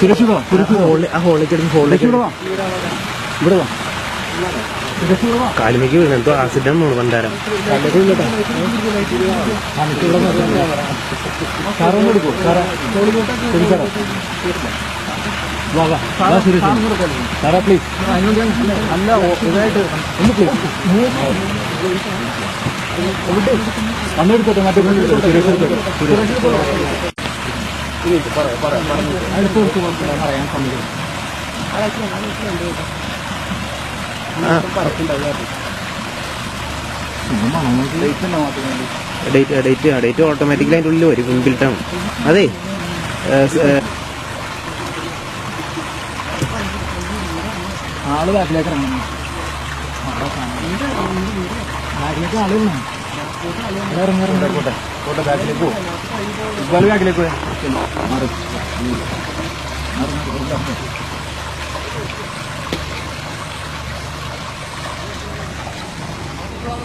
സുരക്ഷിതമാണ് സുരക്ഷിതമാണ് ഹോളിലേക്ക് ഹോളിലേക്ക് ഇവിടെ വാ. കാലുമേക്ക് വീണ് എന്തോ ആക്സിഡന്റ് ആണ് പണ്ടാരം സാറാ പ്ലീസ് അല്ല ഇതായിട്ട് ഒന്ന് പ്ലീസ് കണ്ണെടുത്തോട്ടെ മറ്റേ പറയാം പറയാം പറയാം പറയാം ഡേറ്റ് ഡേറ്റ് ഡേറ്റ് ഓട്ടോമാറ്റിക്കലി അതിന്റെ ഉള്ളിൽ വരും ഇൻബിൽറ്റ് ആണ്. അതെ. സ്, ഏ, ആൾ ബാക്കിലേക്ക് ഇറങ്ങണം. ബാക്കിലേക്ക് ആൾ വേണം ഇറങ്ങി ഇറങ്ങി. കോട്ടെ ബാക്കിലേക്ക് പോകും ബാക്കിലേക്ക് പോയാ.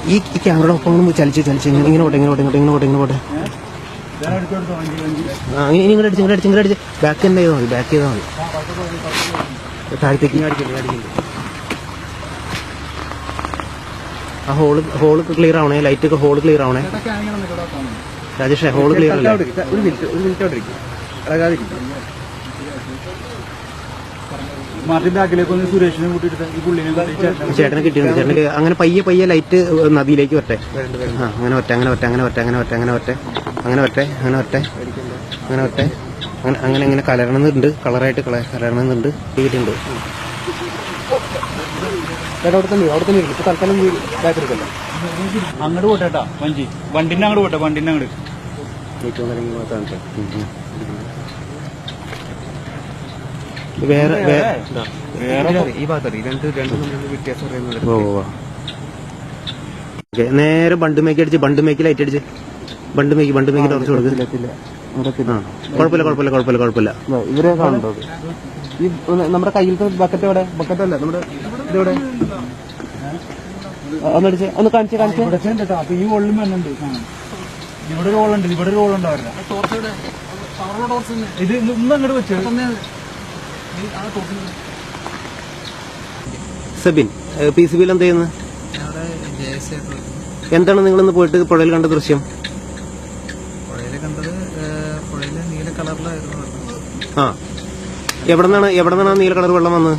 ഈ ഈ ക്യാമറയുടെ ഒപ്പം ചലിച്ച് ചലിച്ച് ഇങ്ങനെ ഇങ്ങനെ പോട്ടെ ഇങ്ങനെ പോട്ടെ ഇങ്ങനെ പോട്ടെ ഇങ്ങനെ ഇങ്ങനെ ഇങ്ങോട്ട് അടിച്ച് ഇങ്ങോട്ട് അടിച്ച് ഇങ്ങോട്ട് അടിച്ച്. ബാക്ക് തന്നെ ചെയ്താൽ മതി ബാക്ക് ചെയ്താൽ മതി. താഴത്തേക്ക്. ആ ഹോൾ ഹോൾ ക്ലിയർ ആവണേ ലൈറ്റ് ഒക്കെ ഹോൾ ക്ലിയർ ആവണേ. രാജേഷേ ഹോൾ ക്ലിയർ അല്ലേ? ഒരു മിനിറ്റ് ഒരു മിനിറ്റ് അവിടെ ഇരിക്കും. മാർട്ടിൻ ബാക്കിലേക്ക് ഒന്ന് സുരേഷിനെ കൂട്ടിയിട്ട് ഈ പുള്ളിനെ കൂട്ടി ചേട്ടനെ ചേട്ടനെ കിട്ടിയിട്ടുണ്ട് ചേട്ടന് അങ്ങനെ പയ്യെ പയ്യെ ലൈറ്റ് നദിയിലേക്ക് വരട്ടെ. ആ അങ്ങനെ വരട്ടെ അങ്ങനെ വരട്ടെ അങ്ങനെ വരട്ടെ അങ്ങനെ വരട്ടെ അങ്ങനെ വരട്ടെ അങ്ങനെ വരട്ടെ അങ്ങനെ വരട്ടെ അങ്ങനെ വരട്ടെ. അങ്ങനെ അങ്ങനെ ഇങ്ങനെ കലരണമെന്നുണ്ട്. കളറായിട്ട് കലരണമെന്നുണ്ട്. കിട്ടിയിട്ടുണ്ട്. ചേട്ടാ അവിടെ തന്നെ അവിടെ തന്നെ ഇപ്പൊ തൽക്കാലം അങ്ങോട്ട് പോട്ടെ വഞ്ചി. വണ്ടിന്റെ അങ്ങോട്ട് പോട്ടെ വണ്ടിന്റെ അങ്ങോട്ട് വേറെ വേറെ ബണ്ട് ഈ ഭാഗത്തറി രണ്ട് രണ്ട് വ്യത്യാസം ഓക്കെ നേരെ ബണ്ടുമേക്ക് അടിച്ച് ബണ്ടുമേക്ക് ലൈറ്റ് അടിച്ച്. ബണ്ടുമേക്ക് ബണ്ടുമേക്ക് തുറച്ചു കൊടുക്ക്. ആ കുഴപ്പമില്ല കുഴപ്പമില്ല കുഴപ്പമില്ല കുഴപ്പമില്ല. ഇവരെ കാണുന്നുണ്ടോ. ഈ നമ്മുടെ കയ്യിലത്തെ ബക്കറ്റ് എവിടെ? ബക്കറ്റ് അല്ല നമ്മുടെ ഇതെവിടെ? ഒന്നടിച്ച് ഒന്ന് കാണിച്ച് കാണിച്ച്. അപ്പൊ ഈ വന്നുണ്ട് ഇവിടെ ഒരു വോളുണ്ട് ഇവിടെ ഒരു അവരുടെ. ഇത് ഇന്ന് അങ്ങോട്ട് വെച്ചു. സബിൻ പി സി ബിയിൽ എന്ത് ചെയ്യുന്നത് എന്താണ് നിങ്ങൾ ഇന്ന് പോയിട്ട് പുഴയിൽ കണ്ട ദൃശ്യം? ആ. എവിടെ നിന്നാണ് എവിടെ നിന്നാണ് നീല കളർ വെള്ളം വന്നത്?